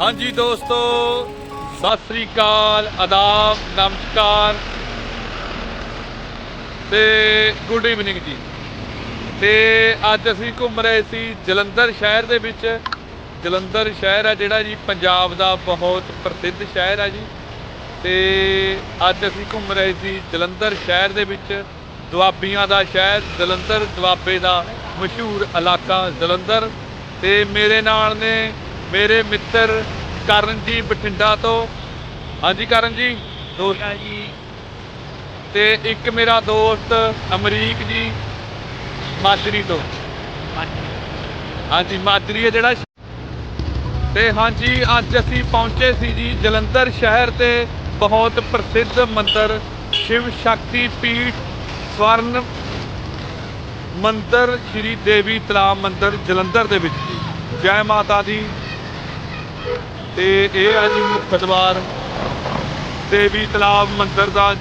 ਹਾਂਜੀ ਦੋਸਤੋ, ਸਤਿ ਸ੍ਰੀ ਅਕਾਲ, ਆਦਾਬ, ਨਮਸਕਾਰ ਤੇ ਗੁੱਡ ਈਵਨਿੰਗ ਜੀ। ਤੇ ਅੱਜ ਅਸੀਂ ਘੁੰਮ ਰਹੇ ਸੀ ਜਲੰਧਰ ਸ਼ਹਿਰ ਦੇ ਵਿੱਚ। ਜਲੰਧਰ ਸ਼ਹਿਰ ਹੈ ਜਿਹੜਾ ਜੀ, ਪੰਜਾਬ ਦਾ ਬਹੁਤ ਪ੍ਰਸਿੱਧ ਸ਼ਹਿਰ ਹੈ ਜੀ। ਤੇ ਅੱਜ ਅਸੀਂ ਘੁੰਮ ਰਹੇ ਸੀ ਜਲੰਧਰ ਸ਼ਹਿਰ ਦੇ ਵਿੱਚ। ਦੁਆਬੀਆਂ ਦਾ ਸ਼ਹਿਰ, ਜਲੰਧਰ ਦੁਆਬੇ ਦਾ ਮਸ਼ਹੂਰ ਇਲਾਕਾ ਜਲੰਧਰ। ਤੇ ਮੇਰੇ ਨਾਲ ਨੇ ਮੇਰੇ ਮਿੱਤਰ ਕਰਨ ਜੀ ਬਠਿੰਡਾ ਤੋਂ। ਹਾਂਜੀ ਕਰਨ ਜੀ ਦੋਸਤ ਜੀ। ਤੇ ਇੱਕ ਮੇਰਾ ਦੋਸਤ ਅਮਰੀਕ ਜੀ ਮਾਜਰੀ ਤੋਂ। ਹਾਂਜੀ ਮਾਜਰੀ ਹੈ ਜਿਹੜਾ। ਤੇ ਹਾਂਜੀ ਅੱਜ ਅਸੀਂ ਪਹੁੰਚੇ ਸੀ ਜੀ ਜਲੰਧਰ ਸ਼ਹਿਰ ਤੇ ਬਹੁਤ ਪ੍ਰਸਿੱਧ ਮੰਦਿਰ ਸ਼ਿਵ ਸ਼ਕਤੀ ਪੀਠ ਸਵਰਨ ਮੰਦਿਰ ਸ਼੍ਰੀ ਦੇਵੀ ਤਲਾਬ ਮੰਦਿਰ ਜਲੰਧਰ ਦੇ ਵਿੱਚ ਜੀ। ਜੈ ਮਾਤਾ ਦੀ ਤੇ ਇਹ ਆ ਜੀ ਮੁੱਖ ਦਰਬਾਰ, ਦੇਵੀ ਤਲਾਬ ਮੰਦਿਰ ਦਾ,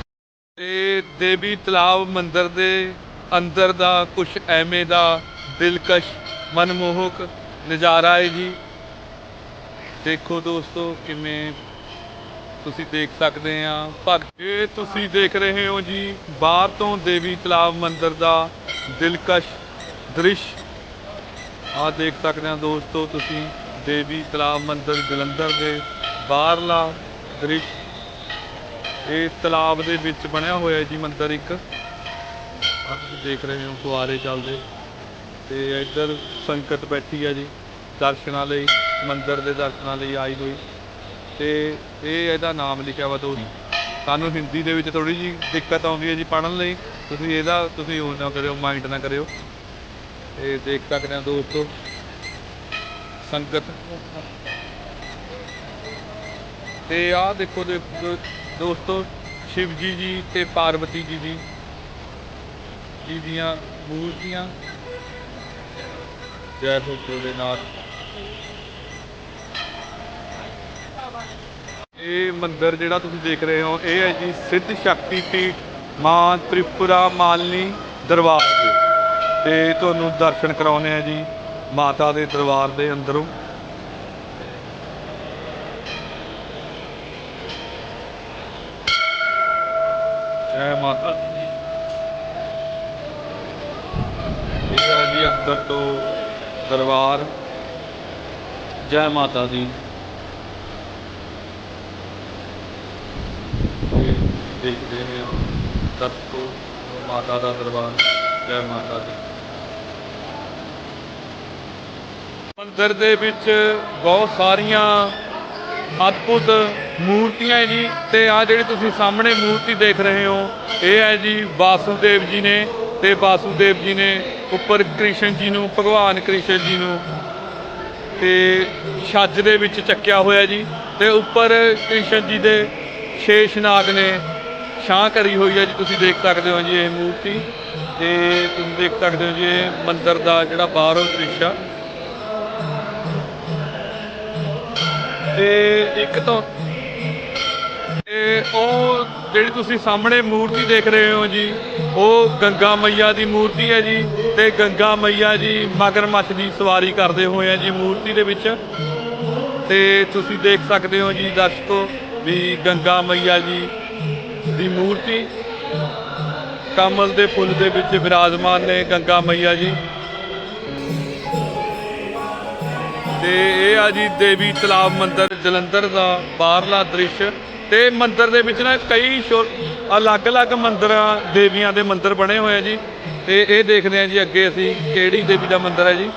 ਤੇ ਦੇਵੀ ਤਲਾਬ ਮੰਦਿਰ ਦੇ ਅੰਦਰ ਦਾ ਕੁਝ ਐਵੇਂ ਦਾ ਦਿਲਕਸ਼, ਮਨਮੋਹਕ ਨਜ਼ਾਰਾ ਹੈ ਜੀ। ਦੇਖੋ ਦੋਸਤੋ, ਕਿਵੇਂ ਤੁਸੀਂ ਦੇਖ ਸਕਦੇ ਆ। ਭਗ ਇਹ ਤੁਸੀਂ ਦੇਖ ਰਹੇ ਹੋ ਜੀ, ਬਾਹਰ ਤੋਂ ਦੇਵੀ ਤਲਾਬ ਮੰਦਿਰ ਦਾ ਦਿਲਕਸ਼ ਦ੍ਰਿਸ਼ ਆ ਦੇਖ ਸਕਦੇ ਆ ਦੋਸਤੋ ਤੁਸੀਂ। ਦੇਵੀ ਤਲਾਬ ਮੰਦਰ ਜਲੰਧਰ ਦੇ ਬਾਹਰਲਾ ਦ੍ਰਿਸ਼। ਇਹ ਤਲਾਬ ਦੇ ਵਿੱਚ ਬਣਿਆ ਹੋਇਆ ਜੀ ਮੰਦਰ ਇੱਕ। ਆਹ ਤੁਸੀਂ ਦੇਖ ਰਹੇ ਹੋ ਫੁਆਰੇ ਚੱਲਦੇ। ਤੇ ਇੱਧਰ ਸੰਗਤ ਬੈਠੀ ਆ ਜੀ ਦਰਸ਼ਨਾਂ ਲਈ, ਮੰਦਰ ਦੇ ਦਰਸ਼ਨਾਂ ਲਈ ਆਈ ਹੋਈ। ਤੇ ਇਹ ਇਹਦਾ ਨਾਮ ਲਿਖਿਆ ਵਾ ਦੋਸਤ ਸਾਨੂੰ ਹਿੰਦੀ ਦੇ ਵਿੱਚ ਥੋੜੀ ਜੀ ਦਿੱਕਤ ਆਉਂਦੀ ਹੈ ਜੀ ਪੜ੍ਹਨ ਲਈ। ਤੁਸੀਂ ਇਹਦਾ, ਤੁਸੀਂ ਉਹ ਨਾ ਕਰਿਓ, ਮਾਈਂਡ ਨਾ ਕਰਿਓ। ਇਹ ਦੇਖ ਸਕਦੇ ਹੋ ਦੋਸਤੋ। ਸੰਗਤ। ਤੇ ਆਹ ਦੇਖੋ ਦੇ- ਦੋਸਤੋ ਸ਼ਿਵ ਜੀ ਜੀ ਤੇ ਪਾਰਵਤੀ ਜੀ ਦੀ, ਜੀ ਦੀਆਂ ਮੂਰਤੀਆਂ। ਜੈ ਹੋ ਭੋਲੇਨਾਥ। ਇਹ ਮੰਦਿਰ ਜਿਹੜਾ ਤੁਸੀਂ ਦੇਖ ਰਹੇ ਹੋ, ਇਹ ਹੈ ਜੀ ਸਿੱਧ ਸ਼ਕਤੀ ਪੀਠ ਮਾਂ ਤ੍ਰਿਪੁਰਾ ਮਾਲਨੀ ਦਰਬਾਰ ਦੇ ਤੇ ਤੁਹਾਨੂੰ ਦਰਸ਼ਨ ਕਰਾਉਣੇ ਆ ਜੀ। ਮਾਤਾ ਦੇ ਦਰਬਾਰ ਦੇ ਅੰਦਰੋਂ। ਜੈ ਮਾਤਾ ਦੀ। ਇਹ ਹੈ ਜੀ ਅੰਦਰ ਤੋਂ ਦਰਬਾਰ। ਜੈ ਮਾਤਾ ਦੀ। ਦੇਖਦੇ ਹਾਂ ਦਰਸ਼ਕੋ ਮਾਤਾ ਦਾ ਦਰਬਾਰ। ਜੈ ਮਾਤਾ ਦੀ। ਮੰਦਰ ਦੇ ਵਿੱਚ ਬਹੁਤ ਸਾਰੀਆਂ ਅਦਭੁਤ ਮੂਰਤੀਆਂ ਹੈ ਜੀ ਤੇ ਆ ਜਿਹੜੀ ਤੁਸੀਂ ਸਾਹਮਣੇ ਮੂਰਤੀ ਦੇਖ ਰਹੇ ਹੋ, ਇਹ ਹੈ ਜੀ ਵਾਸੂਦੇਵ ਜੀ ਨੇ ਤੇ ਵਾਸੂਦੇਵ ਜੀ ਨੇ ਉੱਪਰ ਕ੍ਰਿਸ਼ਨ ਜੀ ਨੂੰ, ਭਗਵਾਨ ਕ੍ਰਿਸ਼ਨ ਜੀ ਨੂੰ ਤੇ ਛੱਜ ਦੇ ਵਿੱਚ ਚੱਕਿਆ ਹੋਇਆ ਜੀ ਤੇ ਉੱਪਰ ਕ੍ਰਿਸ਼ਨ ਜੀ ਦੇ ਸ਼ੇਸ਼ਨਾਗ ਨੇ ਛਾਂ ਕਰੀ ਹੋਈ ਹੈ ਜੀ, ਤੁਸੀਂ ਦੇਖ ਸਕਦੇ ਹੋ ਜੀ ਇਹ ਮੂਰਤੀ ਤੇ ਤੁਸੀਂ ਦੇਖ ਸਕਦੇ ਹੋ ਜੀ ਇਹ ਮੰਦਿਰ ਦਾ ਜਿਹੜਾ ਬਾਹਰੋਂ ਦ੍ਰਿਸ਼ ਆ। ਤੇ ਇੱਕ ਤੋਂ ਤੇ ਉਹ ਜਿਹੜੀ ਤੁਸੀਂ ਸਾਹਮਣੇ ਮੂਰਤੀ ਦੇਖ ਰਹੇ ਹੋ ਜੀ, ਉਹ ਗੰਗਾ ਮਈਆ ਦੀ ਮੂਰਤੀ ਹੈ ਜੀ ਤੇ ਗੰਗਾ ਮਈਆ ਜੀ ਮਗਰਮੱਛ ਦੀ ਸਵਾਰੀ ਕਰਦੇ ਹੋਏ ਆ ਜੀ ਮੂਰਤੀ ਦੇ ਵਿੱਚ। ਤੇ ਤੁਸੀਂ ਦੇਖ ਸਕਦੇ ਹੋ ਜੀ ਦਰਸ਼ਕੋ ਵੀ ਗੰਗਾ ਮਈਆ ਜੀ ਦੀ ਮੂਰਤੀ। ਕਮਲ ਦੇ ਫੁੱਲ ਦੇ ਵਿੱਚ ਵਿਰਾਜਮਾਨ ਨੇ ਗੰਗਾ ਮਈਆ ਜੀ। ਤੇ ਇਹ ਆ ਜੀ ਦੇਵੀ ਤਲਾਬ ਮੰਦਿਰ ਜਲੰਧਰ ਦਾ ਬਾਹਰਲਾ ਦ੍ਰਿਸ਼ ਤੇ ਮੰਦਿਰ ਦੇ ਵਿੱਚ ਨਾ ਕਈ ਛੋ- ਅਲੱਗ-ਅਲੱਗ ਮੰਦਿਰਾਂ, ਦੇਵੀਆਂ ਦੇ ਮੰਦਿਰ ਬਣੇ ਹੋਏ ਆ ਜੀ। ਤੇ ਇਹ ਦੇਖਦੇ ਆ ਜੀ ਅੱਗੇ ਅਸੀਂ ਕਿਹੜੀ ਦੇਵੀ ਦਾ ਮੰਦਿਰ ਹੈ ਜੀ।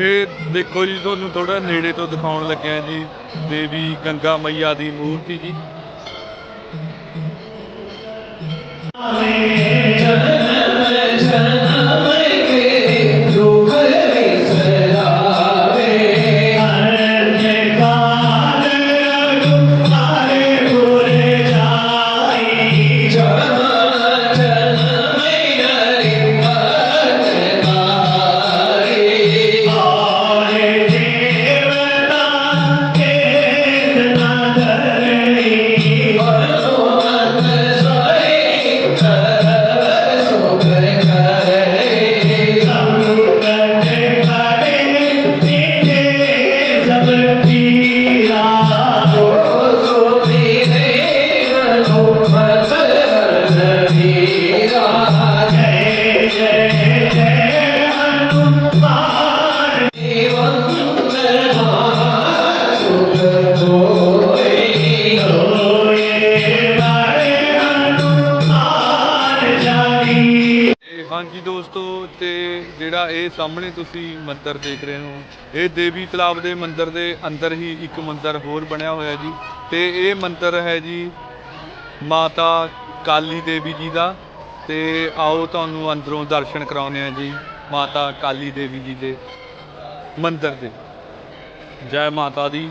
ਇਹ ਦੇਖੋ ਜੀ, ਤੁਹਾਨੂੰ ਥੋੜਾ ਨੇੜੇ ਤੋਂ ਦਿਖਾਉਣ ਲੱਗਿਆ ਜੀ, ਦੇਵੀ ਗੰਗਾ ਮਈਆ ਦੀ ਮੂਰਤੀ ਜੀ। Hare ਜਿਹੜਾ ਇਹ ਸਾਹਮਣੇ ਤੁਸੀਂ ਮੰਦਿਰ ਦੇਖ ਰਹੇ ਹੋ, ਇਹ ਦੇਵੀ ਤਲਾਬ ਦੇ ਮੰਦਿਰ ਦੇ ਅੰਦਰ ਹੀ ਇੱਕ ਮੰਦਿਰ ਹੋਰ ਬਣਿਆ ਹੋਇਆ ਜੀ। ਤੇ ਇਹ ਮੰਦਿਰ ਹੈ ਜੀ ਮਾਤਾ ਕਾਲੀ ਦੇਵੀ ਜੀ ਦਾ। ਤੇ ਆਓ ਤੁਹਾਨੂੰ ਅੰਦਰੋਂ ਦਰਸ਼ਨ ਕਰਾਉਂਦੇ ਆ ਜੀ, ਮਾਤਾ ਕਾਲੀ ਦੇਵੀ ਜੀ ਦੇ ਮੰਦਿਰ ਦੇ। ਜੈ ਮਾਤਾ ਦੀ।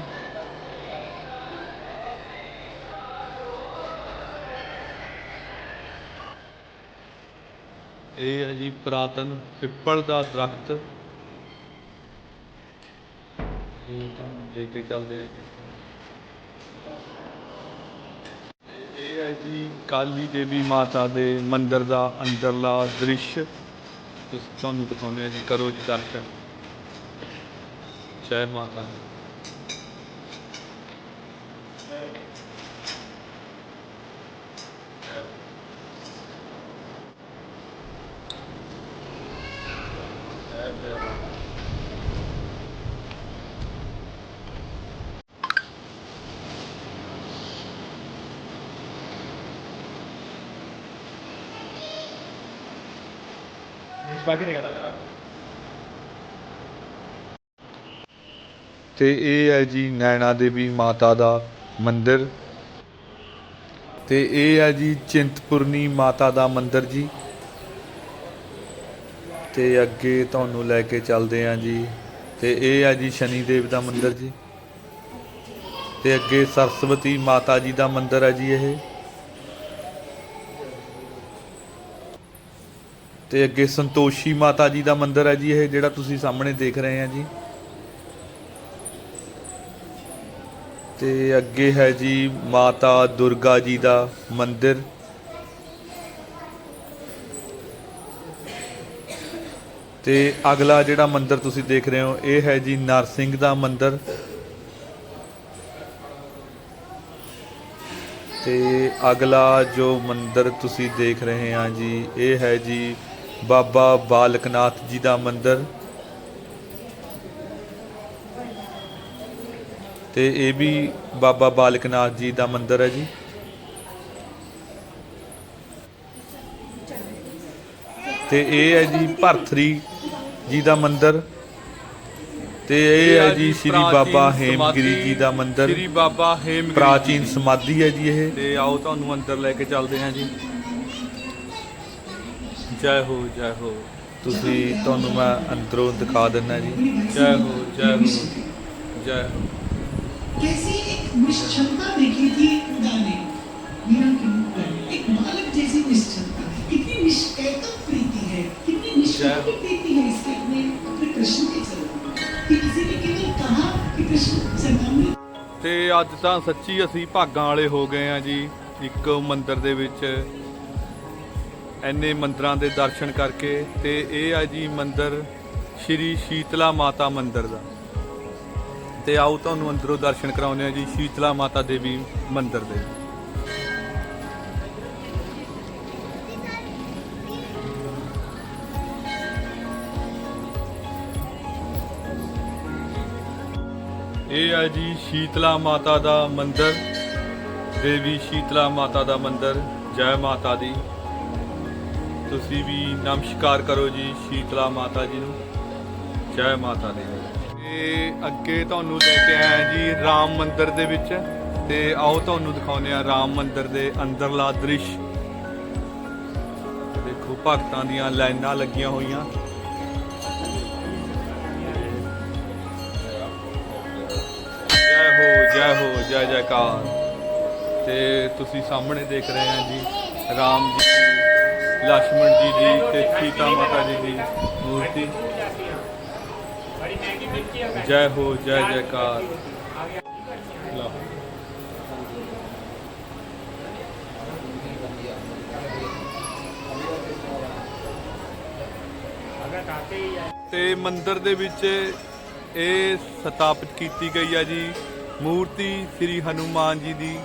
ਇਹ ਹੈ ਜੀ ਪੁਰਾਤਨ ਪਿੱਪਲ ਦਾ ਦਰਖਤ। ਇਹ ਤੁਹਾਨੂੰ ਚੱਲਦੇ ਇਹ ਹੈ ਜੀ ਕਾਲੀ ਦੇਵੀ ਮਾਤਾ ਦੇ ਮੰਦਿਰ ਦਾ ਅੰਦਰਲਾ ਦ੍ਰਿਸ਼। ਤੁਸੀਂ ਤੁਹਾਨੂੰ ਦਿਖਾਉਂਦੇ ਆ ਜੀ, ਕਰੋ ਜੀ ਦਰਸ਼ਨ। ਜੈ ਮਾਤਾ ਤੇ ਇਹ ਹੈ ਜੀ ਨੈਣਾ ਦੇਵੀ ਮਾਤਾ ਦਾ ਮੰਦਿਰ। ਤੇ ਇਹ ਹੈ ਜੀ ਚਿੰਤਪੁਰਨੀ ਮਾਤਾ ਦਾ ਮੰਦਿਰ ਜੀ। ਤੇ ਅੱਗੇ ਤੁਹਾਨੂੰ ਲੈ ਕੇ ਚੱਲਦੇ ਹਾਂ ਜੀ। ਤੇ ਇਹ ਹੈ ਜੀ ਸ਼ਨੀ ਦੇਵ ਦਾ ਮੰਦਿਰ ਜੀ। ਤੇ ਅੱਗੇ ਸਰਸਵਤੀ ਮਾਤਾ ਜੀ ਦਾ ਮੰਦਿਰ ਹੈ ਜੀ ਇਹ। ਤੇ ਅੱਗੇ ਸੰਤੋਸ਼ੀ ਮਾਤਾ ਜੀ ਦਾ ਮੰਦਿਰ ਹੈ ਜੀ, ਇਹ ਜਿਹੜਾ ਤੁਸੀਂ ਸਾਹਮਣੇ ਦੇਖ ਰਹੇ ਆ ਜੀ। ਤੇ ਅੱਗੇ ਹੈ ਜੀ ਮਾਤਾ ਦੁਰਗਾ ਜੀ ਦਾ ਮੰਦਿਰ। ਤੇ ਅਗਲਾ ਜਿਹੜਾ ਮੰਦਿਰ ਤੁਸੀਂ ਦੇਖ ਰਹੇ ਹੋ, ਇਹ ਹੈ ਜੀ ਨਰਸਿੰਘ ਦਾ ਮੰਦਿਰ। ਤੇ ਅਗਲਾ ਜੋ ਮੰਦਿਰ ਤੁਸੀਂ ਦੇਖ ਰਹੇ ਆ ਜੀ, ਇਹ ਹੈ ਜੀ ਬਾਬਾ ਬਾਲਕਨਾਥ ਜੀ ਦਾ ਮੰਦਿਰ। ਤੇ ਇਹ ਵੀ ਬਾਬਾ ਬਾਲਕਨਾਥ ਜੀ ਦਾ ਮੰਦਿਰ ਹੈ ਜੀ। ਤੇ ਇਹ ਹੈ ਜੀ ਭਰਥਰੀ ਜੀ ਦਾ ਮੰਦਿਰ। ਤੇ ਇਹ ਹੈ ਜੀ ਸ੍ਰੀ ਬਾਬਾ ਹੇਮਗਿਰੀ ਜੀ ਦਾ ਮੰਦਿਰ। ਸ੍ਰੀ ਬਾਬਾ ਹੇਮਗਿਰੀ ਪ੍ਰਾਚੀਨ ਸਮਾਧੀ ਹੈ ਜੀ ਇਹ। ਤੇ ਆਓ ਤੁਹਾਨੂੰ ਅੰਦਰ ਲੈ ਕੇ ਚੱਲਦੇ ਹਾਂ ਜੀ। ਜੈ ਹੋ ਜੈ ਹੋ ਤੁਸੀਂ ਤੁਹਾਨੂੰ ਮੈਂ ਅੰਦਰੋਂ ਦਿਖਾ ਦਿੰਦਾ ਜੀ ਜੈ ਹੋ ਜੈ ਹੋ ਜੈ ਹੋ कैसी एक निश्चलता देखी थी खुदा ने मीरा के मुख पर एक बालक जैसी निश्चलता कितनी निष्कैतक प्रीति है कितनी निष्कपट प्रीति है इसके अपने अपने कृष्ण के चरणों में कि किसी ने केवल कहा कि कृष्ण चरणों में ਤੇ ਅੱਜ ਤਾਂ ਸੱਚੀ ਅਸੀਂ ਭਾਗਾਂ ਵਾਲੇ ਹੋ ਗਏ ਆ ਜੀ ਇੱਕ ਮੰਦਿਰ ਦੇ ਵਿੱਚ ਐਨੇ ਮੰਦਰਾਂ ਦੇ ਦਰਸ਼ਨ ਕਰਕੇ ਤੇ ਇਹ ਆ ਜੀ ਮੰਦਿਰ ਸ਼੍ਰੀ ਸ਼ੀਤਲਾ ਮਾਤਾ ਮੰਦਿਰ ਦਾ। ਤੇ ਆਓ ਤੁਹਾਨੂੰ ਅੰਦਰੋਂ ਦਰਸ਼ਨ ਕਰਾਉਂਦੇ ਆ ਜੀ ਸ਼ੀਤਲਾ ਮਾਤਾ ਦੇਵੀ ਮੰਦਿਰ ਦੇ। ਇਹ ਹੈ ਜੀ ਸ਼ੀਤਲਾ ਮਾਤਾ ਦਾ ਮੰਦਿਰ, ਦੇਵੀ ਸ਼ੀਤਲਾ ਮਾਤਾ ਦਾ ਮੰਦਿਰ, ਜੈ ਮਾਤਾ ਦੀ। ਤੁਸੀਂ ਵੀ ਨਮਸਕਾਰ ਕਰੋ ਜੀ, ਸ਼ੀਤਲਾ ਮਾਤਾ ਜੀ ਨੂੰ। ਜੈ ਮਾਤਾ ਦੀ। ਤੇ ਅੱਗੇ ਤੁਹਾਨੂੰ ਲੈ ਕੇ ਆਇਆ ਜੀ ਰਾਮ ਮੰਦਿਰ ਦੇ ਵਿੱਚ। ਤੇ ਆਓ ਤੁਹਾਨੂੰ ਦਿਖਾਉਂਦੇ ਆ ਰਾਮ ਮੰਦਿਰ ਦੇ ਅੰਦਰਲਾ ਦ੍ਰਿਸ਼। ਦੇਖੋ, ਭਗਤਾਂ ਦੀਆਂ ਲਾਈਨਾਂ ਲੱਗੀਆਂ ਹੋਈਆਂ। ਜੈ ਹੋ ਜੈ ਹੋ, ਜੈ ਜੈਕਾਰ। ਤੇ ਤੁਸੀਂ ਸਾਹਮਣੇ ਦੇਖ ਰਹੇ ਆ ਜੀ ਰਾਮ ਜੀ ਲਕਸ਼ਮਣ ਜੀ ਦੀ ਤੇ ਸੀਤਾ ਮਾਤਾ ਜੀ ਦੀ ਮੂਰਤੀ। ਜੈ ਹੋ, ਜੈ ਜੈਕਾਰ। ਤੇ ਮੰਦਿਰ ਦੇ ਵਿੱਚ ਇਹ ਸਥਾਪਿਤ ਕੀਤੀ ਗਈ ਹੈ ਜੀ ਮੂਰਤੀ ਸ੍ਰੀ ਹਨੂਮਾਨ ਜੀ ਦੀ।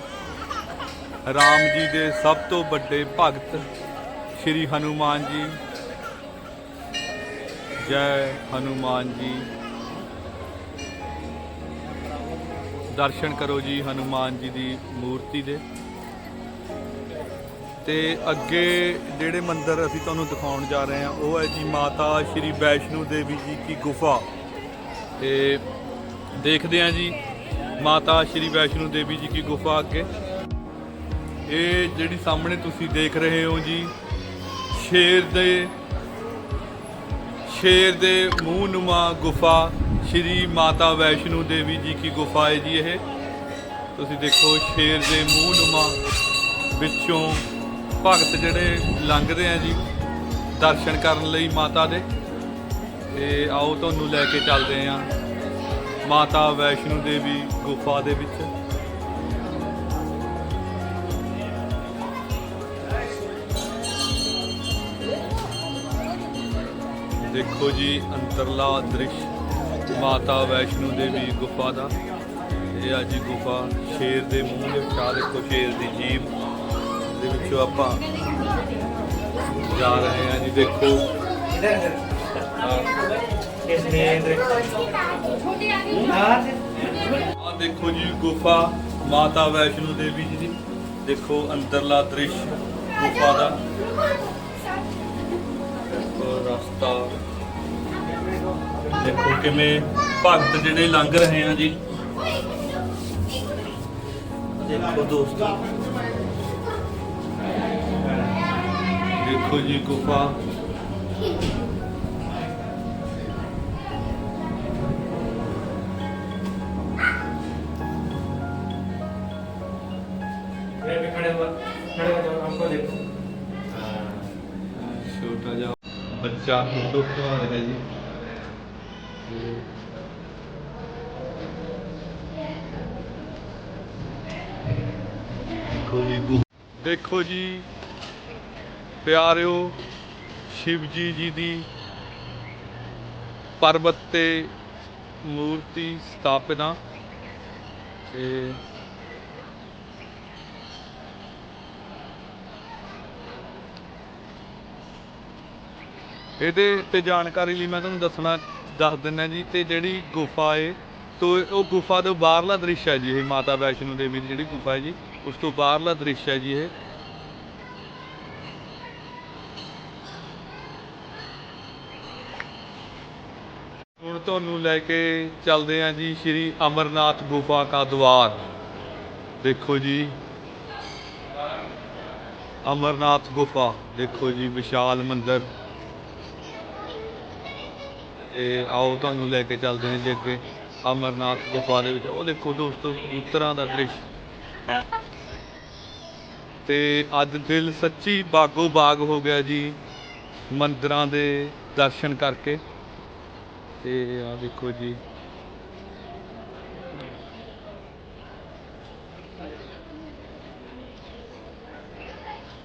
ਰਾਮ ਜੀ ਦੇ ਸਭ ਤੋਂ ਵੱਡੇ ਭਗਤ ਸ੍ਰੀ ਹਨੂਮਾਨ ਜੀ। ਜੈ ਹਨੂਮਾਨ ਜੀ। ਦਰਸ਼ਨ ਕਰੋ ਜੀ ਹਨੂਮਾਨ ਜੀ ਦੀ ਮੂਰਤੀ ਦੇ। ਤੇ ਅੱਗੇ ਜਿਹੜੇ ਮੰਦਿਰ ਅਸੀਂ ਤੁਹਾਨੂੰ ਦਿਖਾਉਣ ਜਾ ਰਹੇ ਹਾਂ, ਉਹ ਹੈ ਜੀ ਮਾਤਾ ਸ਼੍ਰੀ ਵੈਸ਼ਨੂ ਦੇਵੀ ਜੀ ਕੀ ਗੁਫਾ। ਤੇ ਦੇਖਦੇ ਹਾਂ ਜੀ ਮਾਤਾ ਸ਼੍ਰੀ ਵੈਸ਼ਨੂ ਦੇਵੀ ਜੀ ਕੀ ਗੁਫਾ ਅੱਗੇ। ਇਹ ਜਿਹੜੀ ਸਾਹਮਣੇ ਤੁਸੀਂ ਦੇਖ ਰਹੇ ਹੋ ਜੀ ਸ਼ੇਰ ਦੇ ਸ਼ੇਰ ਦੇ ਮੂੰਹ ਨੁਮਾ ਗੁਫਾ ਸ਼੍ਰੀ ਮਾਤਾ ਵੈਸ਼ਨੂ ਦੇਵੀ ਜੀ ਕੀ ਗੁਫਾ ਹੈ ਜੀ ਇਹ। ਤੁਸੀਂ ਦੇਖੋ ਸ਼ੇਰ ਦੇ ਮੂੰਹ ਨੁਮਾ ਵਿੱਚੋਂ ਭਗਤ ਜਿਹੜੇ ਲੰਘਦੇ ਆ ਜੀ ਦਰਸ਼ਨ ਕਰਨ ਲਈ ਮਾਤਾ ਦੇ। ਤੇ ਆਓ ਤੁਹਾਨੂੰ ਲੈ ਕੇ ਚੱਲਦੇ ਆ ਮਾਤਾ ਵੈਸ਼ਨੂ ਦੇਵੀ ਗੁਫਾ ਦੇ ਵਿੱਚ। ਦੇਖੋ ਜੀ, ਅੰਤਰਲਾ ਦ੍ਰਿਸ਼, ਮਾਤਾ ਵੈਸ਼ਨੂ ਦੇਵੀ ਗੁਫਾ ਦਾ। ਇਹ ਆ ਜੀ ਗੁਫਾ, ਸ਼ੇਰ ਦੇ ਮੂੰਹ ਦੇ ਵਿੱਚ। ਦੇਖੋ ਸ਼ੇਰ ਦੀ ਜੀਭ ਦੇ ਵਿੱਚੋਂ ਆਪਾਂ ਜਾ ਰਹੇ ਹਾਂ ਜੀ, ਦੇਖੋ। ਆ ਦੇਖੋ ਜੀ, ਗੁਫਾ, ਮਾਤਾ ਵੈਸ਼ਨੂ ਦੇਵੀ ਜੀ ਦੀ। ਦੇਖੋ ਅੰਦਰਲਾ ਦ੍ਰਿਸ਼, ਗੁਫਾ ਦਾ। ਰਸਤਾ ਦੇਖੋ ਕਿਵੇਂ ਭਗਤ ਜਿਹੜੇ ਲੰਘ ਰਹੇ ਆ ਜੀ ਦੇਖੋ ਦੋਸਤੋ ਦੇਖੋ ਜੀ ਗੁਫਾ मैं भी खड़े हुआ खड़े हो जाओ ਦੇਖੋ ਜੀ, ਗੁ- ਦੇਖੋ ਜੀ, ਪਿਆਰਿਓ ਸ਼ਿਵ ਜੀ ਦੀ ਪਰਬਤ ਤੇ ਮੂਰਤੀ ਸਥਾਪਨਾ ਤੇ ਇਹਦੇ ਤੇ ਜਾਣਕਾਰੀ ਲਈ ਮੈਂ ਤੁਹਾਨੂੰ ਦੱਸਣਾ ਦੱਸ ਦਿੰਦਾ ਜੀ ਤੇ ਜਿਹੜੀ ਗੁਫਾ ਏ, ਤੋ ਉਹ ਗੁਫਾ ਤੋਂ ਬਾਹਰਲਾ ਦ੍ਰਿਸ਼ ਹੈ ਜੀ ਇਹ ਮਾਤਾ ਵੈਸ਼ਨੋ ਦੇਵੀ ਦੀ ਜਿਹੜੀ ਗੁਫਾ ਹੈ ਜੀ, ਉਸ ਤੋਂ ਬਾਹਰਲਾ ਦ੍ਰਿਸ਼ ਹੈ ਜੀ ਇਹ। ਹੁਣ ਤੁਹਾਨੂੰ ਲੈ ਕੇ ਚੱਲਦੇ ਹਾਂ ਜੀ ਸ਼੍ਰੀ ਅਮਰਨਾਥ ਗੁਫਾ ਕਾ ਦਵਾਰ। ਦੇਖੋ ਜੀ। ਅਮਰਨਾਥ ਗੁਫਾ, ਦੇਖੋ ਜੀ, ਵਿਸ਼ਾਲ ਮੰਦਰ। ਤੇ ਆਓ ਤੁਹਾਨੂੰ ਲੈ ਕੇ ਚੱਲਦੇ ਹਾਂ ਜੀ ਅੱਗੇ ਅਮਰਨਾਥ ਗੁਫਾ ਦੇ ਵਿੱਚ, ਉਹ ਦੇਖੋ ਦੋਸਤੋ, ਕਬੂਤਰਾਂ ਦਾ ਦ੍ਰਿਸ਼। ਤੇ ਅੱਜ ਦਿਲ ਸੱਚੀ ਬਾਗੋ ਬਾਗ ਹੋ ਗਿਆ ਜੀ, ਮੰਦਰਾਂ ਦੇ ਦਰਸ਼ਨ ਕਰਕੇ। ਤੇ ਆ ਦੇਖੋ ਜੀ।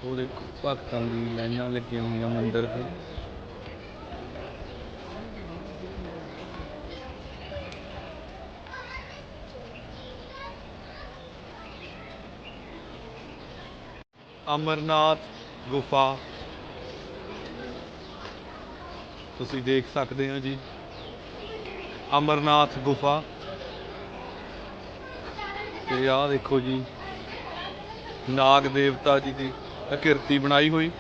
ਉਹ ਦੇਖੋ, ਭਗਤਾਂ ਦੀ ਲਾਈਨਾਂ ਲੱਗੀਆਂ ਹੋਈਆਂ ਮੰਦਿਰ ਤੇ। ਅਮਰਨਾਥ ਗੁਫਾ। ਤੁਸੀਂ ਦੇਖ ਸਕਦੇ ਹੋ ਜੀ। ਅਮਰਨਾਥ ਗੁਫਾ। ਤੇ ਆਹ ਦੇਖੋ ਜੀ। ਨਾਗ ਦੇਵਤਾ ਜੀ ਦੀ ਕਿਰਤੀ ਬਣਾਈ ਹੋਈ।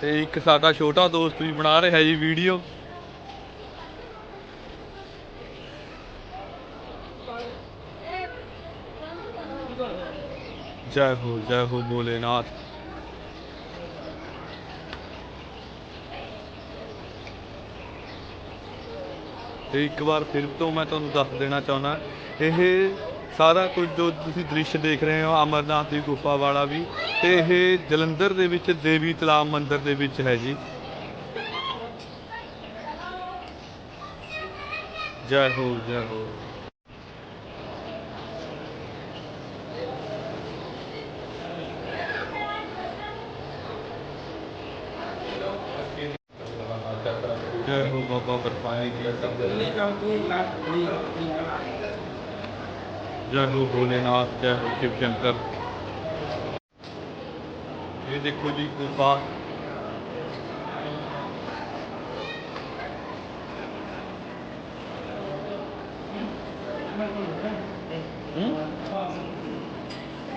ਤੇ ਇੱਕ ਸਾਡਾ ਛੋਟਾ ਦੋਸਤ ਵੀ ਬਣਾ ਰਿਹਾ ਜੀ ਵੀਡੀਓ ਜੈ ਹੋ ਜੈ ਹੋ ਭੋਲੇਨਾਥ। ਤੇ ਇੱਕ ਵਾਰ ਫਿਰ ਤੋਂ ਮੈਂ ਤੁਹਾਨੂੰ ਦੱਸ ਦੇਣਾ ਚਾਹੁੰਦਾ, ਇਹ ਸਾਰਾ ਕੁਝ ਜੋ ਤੁਸੀਂ ਦ੍ਰਿਸ਼ ਦੇਖ ਰਹੇ ਹੋ, ਅਮਰਨਾਥ ਦੀ ਗੁਫਾ ਵਾਲਾ ਵੀ, ਤੇ ਇਹ ਜਲੰਧਰ ਦੇ ਵਿੱਚ ਦੇਵੀ ਤਲਾਬ ਮੰਦਿਰ ਦੇ ਵਿੱਚ ਹੈ ਜੀ। ਜੈ ਹੋ ਜੈ ਹੋ ਜੈ ਹੋ ਬਾਬਾ ਬਰਪਾਈ ਜੀ ਜੈ ਹੋ ਭੋਲੇਨਾਥ ਜੈ ਹੋ ਸ਼ਿਵ ਸ਼ੰਕਰ। ਇਹ ਦੇਖੋ ਜੀ, ਗੁਫਾ।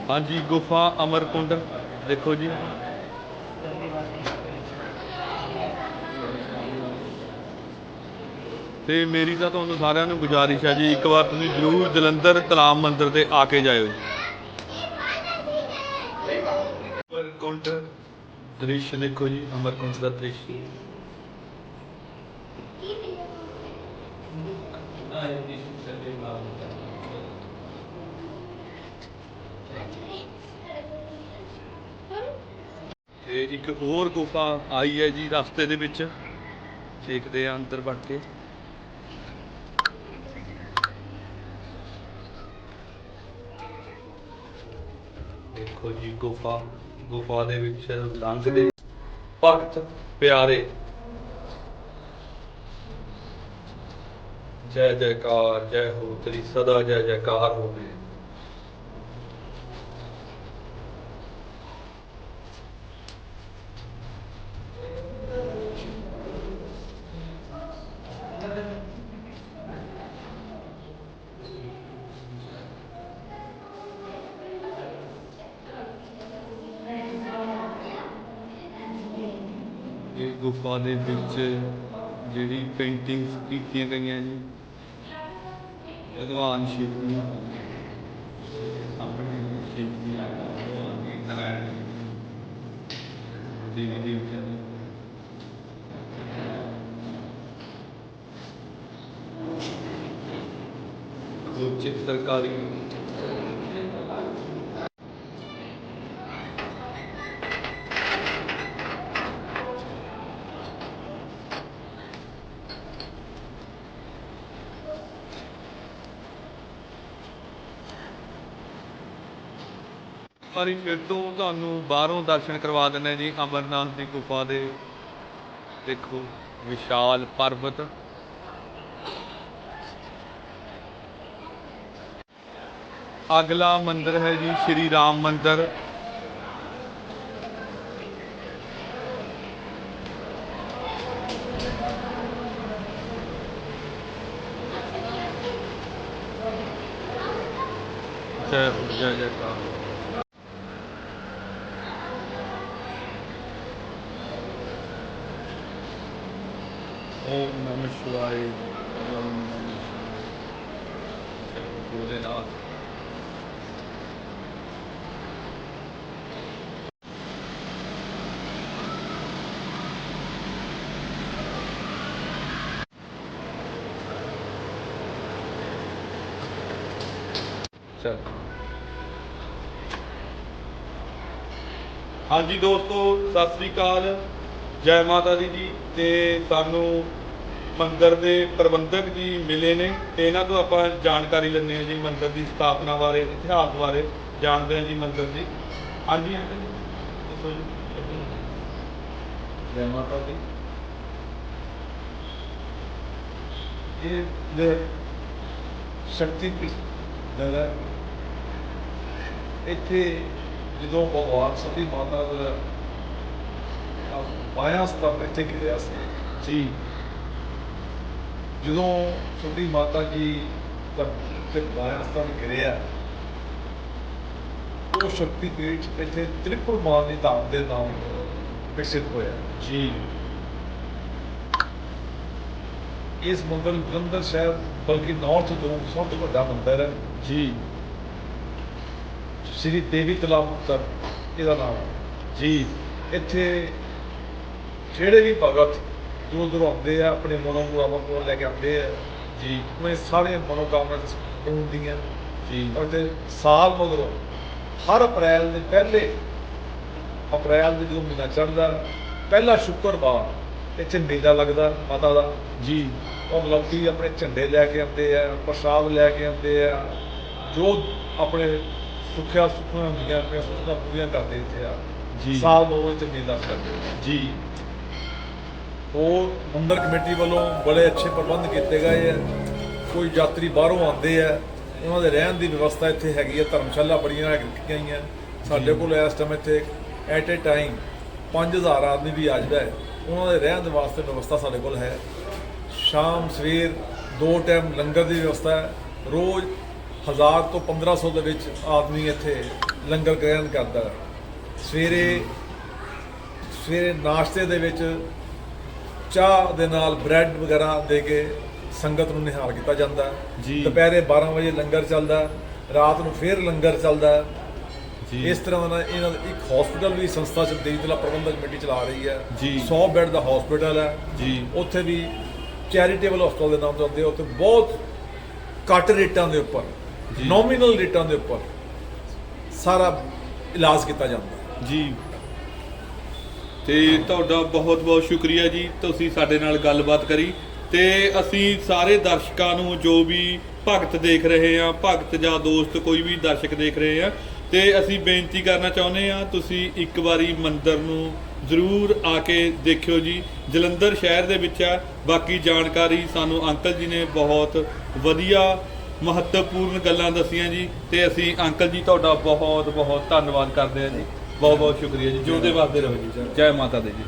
ਹਾਂਜੀ, ਗੁਫਾ ਅਮਰਕੁੰਡ। ਦੇਖੋ ਜੀ। ਤੇ ਮੇਰੀ ਤਾਂ ਤੁਹਾਨੂੰ ਸਾਰਿਆਂ ਨੂੰ ਗੁਜ਼ਾਰਿਸ਼ ਹੈ ਜੀ, ਇੱਕ ਵਾਰ ਤੁਸੀਂ ਜ਼ਰੂਰ ਜਲੰਧਰ ਤਲਾਮ ਮੰਦਿਰ ਤੇ ਆ ਕੇ ਜਾਇਓ ਜੀ। ਅਮਰਕੁੰਟ ਦ੍ਰਿਸ਼ ਦੇਖੋ ਜੀ, ਅਮਰਕੁੰਟ ਦਾ ਦ੍ਰਿਸ਼। ਤੇ ਇੱਕ ਹੋਰ ਗੁਫਾ ਆਈ ਹੈ ਜੀ, ਰਸਤੇ ਦੇ ਵਿੱਚ। ਦੇਖਦੇ ਆ ਅੰਦਰ ਵੜ ਕੇ। ਦੇਖੋ ਜੀ, ਗੁਫਾ ਗੁਫਾ ਦੇ ਵਿੱਚ ਲੰਘਦੇ। ਭਗਤ ਪਿਆਰੇ, ਜੈ ਜੈਕਾਰ, ਜੈ ਹੋ ਤੇਰੀ, ਸਦਾ ਜੈ ਜੈਕਾਰ ਹੋਵੇ। ਗੁਫਾ ਦੇ ਵਿੱਚ ਜਿਹੜੀ ਪੇਂਟਿੰਗਸ ਕੀਤੀਆਂ ਗਈਆਂ ਜੀ। ਭਗਵਾਨ ਸ਼ਿਵ ਦੀਆਂ ਸਾਹਮਣੇ ਸ਼ਿਵ ਜੀ ਭਗਵਾਨ ਦੀ ਨਾਰਾਇਣ ਦੇਵੀ ਦੇਵਤਿਆਂ ਦੀ। ਉਹ ਚਿੱਤਰਕਾਰੀ। ਪਰ ਫਿਰ ਤੋਂ ਤੁਹਾਨੂੰ ਬਾਹਰੋਂ ਦਰਸ਼ਨ ਕਰਵਾ ਦਿੰਦੇ ਜੀ, ਅਮਰਨਾਥ ਦੀ ਗੁਫਾ ਦੇ। ਦੇਖੋ, ਵਿਸ਼ਾਲ ਪਰਬਤ। ਅਗਲਾ ਮੰਦਿਰ ਹੈ ਜੀ, ਸ਼੍ਰੀ ਰਾਮ ਮੰਦਿਰ। ਜੈ ਜੈ ਜੈਕਾਰ ਓਮ ਨਮः ਸ਼ਿਵਾय ਓਮ ਨਮः ਸ਼ਿਵਾय ਜੈ ਭੋਲੇਨਾਥ ਚਲ। ਹਾਂਜੀ ਦੋਸਤੋ ਸਤਿ ਸ੍ਰੀ ਅਕਾਲ। ਜੈ ਮਾਤਾ ਦੀ ਜੀ ਤੇ ਸਾਨੂੰ ਮੰਦਿਰ ਦੇ ਪ੍ਰਬੰਧਕ ਜੀ ਮਿਲੇ ਨੇ ਤੇ ਇਹਨਾਂ ਤੋਂ ਆਪਾਂ ਜਾਣਕਾਰੀ ਲੈਂਦੇ ਹਾਂ ਜੀ ਮੰਦਿਰ ਦੀ ਸਥਾਪਨਾ ਬਾਰੇ ਇਤਿਹਾਸ ਬਾਰੇ ਜਾਣਦੇ ਹਾਂ ਜੀ ਮੰਦਿਰ ਦੀ। ਹਾਂਜੀ ਅੰਕਲ ਜੀ ਦੱਸੋ ਜੀ ਜੈ ਮਾਤਾ ਦੀ। ਇਹ ਦੇ ਸ਼ਕਤੀ ਹੈ। ਇੱਥੇ ਜਦੋਂ ਭਗਵਾਨ ਸਤੀ ਮਾਤਾ ਦਾ ਪਾਇਆ ਸਤੰਭ ਇੱਥੇ ਗਿਰਿਆ ਸੀ। ਜੀ। ਜਦੋਂ ਸਤੀ ਮਾਤਾ ਜੀ ਤੇ ਪਾਇਆ ਸਤੰਭ ਗਿਰਿਆ ਉਹ ਸ਼ਕਤੀ ਪੀਠ ਇੱਥੇ ਤ੍ਰਿਪੁਰ ਮਾਨ ਦੀ ਧਾਮ ਦੇ ਨਾਮ ਵਿਕਸਿਤ ਹੋਇਆ। ਜੀ। ਇਸ ਮੰਦਰ ਜਲੰਧਰ ਸ਼ਹਿਰ ਬਲਕਿ ਨਾਰਥ ਤੋਂ ਸਭ ਤੋਂ ਵੱਡਾ ਮੰਦਰ ਹੈ। ਜੀ। ਸ੍ਰੀ ਦੇਵੀ ਤਲਾਬ ਮੰਦਰ ਇਹਦਾ ਨਾਮ ਹੈ। ਜੀ। ਇੱਥੇ ਜਿਹੜੇ ਵੀ ਭਗਤ ਦੂਰ ਦੂਰ ਆਉਂਦੇ ਆ ਆਪਣੇ ਮਨੋਕਾਮਨਾ ਕੋਲ ਲੈ ਕੇ ਆਉਂਦੇ ਆ। ਜੀ। ਉਹ ਸਾਰੀਆਂ ਮਨੋਕਾਮਨਾ ਹੁੰਦੀਆਂ। ਜੀ। ਔਰ ਤੇ ਸਾਲ ਮਗਰੋਂ ਹਰ ਅਪ੍ਰੈਲ ਦੇ ਪਹਿਲੇ ਅਪ੍ਰੈਲ ਦੇ ਜਦੋਂ ਮਹੀਨਾ ਚੜ੍ਹਦਾ ਪਹਿਲਾ ਸ਼ੁੱਕਰਵਾਰ ਇੱਥੇ ਮੇਲਾ ਲੱਗਦਾ ਮਾਤਾ ਦਾ। ਜੀ। ਉਹ ਲੋਕੀ ਆਪਣੇ ਝੰਡੇ ਲੈ ਕੇ ਆਉਂਦੇ ਆ ਪ੍ਰਸ਼ਾਦ ਲੈ ਕੇ ਆਉਂਦੇ ਆ। ਜੋ ਆਪਣੇ ਸੁੱਖਿਆ ਸੁੱਖਾਂ ਹੁੰਦੀਆਂ ਆਪਣੀਆਂ ਸੁੱਖਾਂ ਪੂਰੀਆਂ ਕਰਦੇ ਇੱਥੇ ਆ ਜੀ। ਸਾਲ ਦੋ ਇੱਥੇ ਮੇਲਾ ਕਰਦੇ ਜੀ। ਉਹ ਮੰਦਰ ਕਮੇਟੀ ਵੱਲੋਂ ਬੜੇ ਅੱਛੇ ਪ੍ਰਬੰਧ ਕੀਤੇ ਗਏ ਆ। ਕੋਈ ਯਾਤਰੀ ਬਾਹਰੋਂ ਆਉਂਦੇ ਆ ਉਹਨਾਂ ਦੇ ਰਹਿਣ ਦੀ ਵਿਵਸਥਾ ਇੱਥੇ ਹੈਗੀ ਆ ਧਰਮਸ਼ਾਲਾ ਬੜੀਆਂ ਰੱਖੀਆਂ ਗਈਆਂ। ਸਾਡੇ ਕੋਲ ਇਸ ਟਾਈਮ ਇੱਥੇ ਐਟ ਏ ਟਾਈਮ 5000 ਆਦਮੀ ਵੀ ਆ ਜਾਂਦਾ ਹੈ ਉਹਨਾਂ ਦੇ ਰਹਿਣ ਦੇ ਵਾਸਤੇ ਵਿਵਸਥਾ ਸਾਡੇ ਕੋਲ ਹੈ। ਸ਼ਾਮ ਸਵੇਰ ਦੋ ਟਾਈਮ ਲੰਗਰ ਦੀ ਵਿਵਸਥਾ ਹੈ। ਰੋਜ਼ 1000 ਤੋਂ 1500 ਦੇ ਵਿੱਚ ਆਦਮੀ ਇੱਥੇ ਲੰਗਰ ਗ੍ਰਹਿਣ ਕਰਦਾ ਹੈ ਸਵੇਰੇ ਸਵੇਰੇ ਨਾਸ਼ਤੇ ਦੇ ਵਿੱਚ ਚਾਹ ਦੇ ਨਾਲ ਬ੍ਰੈਡ ਵਗੈਰਾ ਦੇ ਕੇ ਸੰਗਤ ਨੂੰ ਨਿਹਾਲ ਕੀਤਾ ਜਾਂਦਾ ਹੈ। ਜੀ। ਦੁਪਹਿਰੇ 12 ਵਜੇ ਲੰਗਰ ਚੱਲਦਾ ਰਾਤ ਨੂੰ ਫੇਰ ਲੰਗਰ ਚੱਲਦਾ ਇਸ ਤਰ੍ਹਾਂ ਦਾ ਇਹਨਾਂ ਦਾ ਇੱਕ ਹਸਪੀਟਲ ਵੀ ਸੰਸਥਾ ਚ ਦੇਵਤਲਾ ਪ੍ਰਬੰਧਕ ਕਮੇਟੀ ਚਲਾ ਰਹੀ ਹੈ ਜੀ। 100 ਬੈੱਡ ਦਾ ਹਸਪੀਟਲ ਹੈ ਜੀ ਉੱਥੇ ਵੀ ਚੈਰੀਟੇਬਲ ਹਸਪਤਾਲ ਦੇ ਨਾਮ ਤੋਂ ਆ, ਉੱਥੇ ਬਹੁਤ ਘੱਟ ਰੇਟਾਂ ਦੇ ਉੱਪਰ। ਨੋਮੀਨਲ ਰੇਟਾਂ ਦੇ ਉੱਪਰ ਸਾਰਾ ਇਲਾਜ ਕੀਤਾ ਜਾਂਦਾ। ਹੈ। ਜੀ। ਤੇ ਤੁਹਾਡਾ ਬਹੁਤ ਬਹੁਤ ਸ਼ੁਕਰੀਆ ਜੀ, ਤੁਸੀਂ ਸਾਡੇ ਨਾਲ ਗੱਲਬਾਤ ਕਰੀ। ਤੇ ਅਸੀਂ ਸਾਰੇ ਦਰਸ਼ਕਾਂ ਨੂੰ ਜੋ ਵੀ ਭਗਤ ਦੇਖ ਰਹੇ ਆ, ਭਗਤ ਜਾਂ ਦੋਸਤ ਕੋਈ ਵੀ ਦਰਸ਼ਕ ਦੇਖ ਰਹੇ ਆ, ਤੇ ਅਸੀਂ ਬੇਨਤੀ ਕਰਨਾ ਚਾਹੁੰਦੇ ਆ, ਤੁਸੀਂ ਇੱਕ ਵਾਰੀ ਮੰਦਿਰ ਨੂੰ ਜ਼ਰੂਰ ਆ ਕੇ ਦੇਖਿਓ ਜੀ। ਜਲੰਧਰ ਸ਼ਹਿਰ ਦੇ ਵਿੱਚ ਆ, ਬਾਕੀ ਜਾਣਕਾਰੀ ਸਾਨੂੰ ਅੰਕਲ ਜੀ ਨੇ ਬਹੁਤ ਵਧੀਆ ਮਹੱਤਵਪੂਰਨ ਗੱਲਾਂ ਦੱਸੀਆਂ ਜੀ ਤੇ ਅਸੀਂ ਅੰਕਲ ਜੀ ਤੁਹਾਡਾ ਬਹੁਤ ਬਹੁਤ ਧੰਨਵਾਦ ਕਰਦੇ ਹਾਂ ਜੀ। ਬਹੁਤ ਬਹੁਤ ਸ਼ੁਕਰੀਆ ਜੀ। ਜਿਉਂਦੇ ਵਾਸਤੇ ਰਹੋ ਜੀ। ਜੈ ਮਾਤਾ ਦੀ ਜੀ।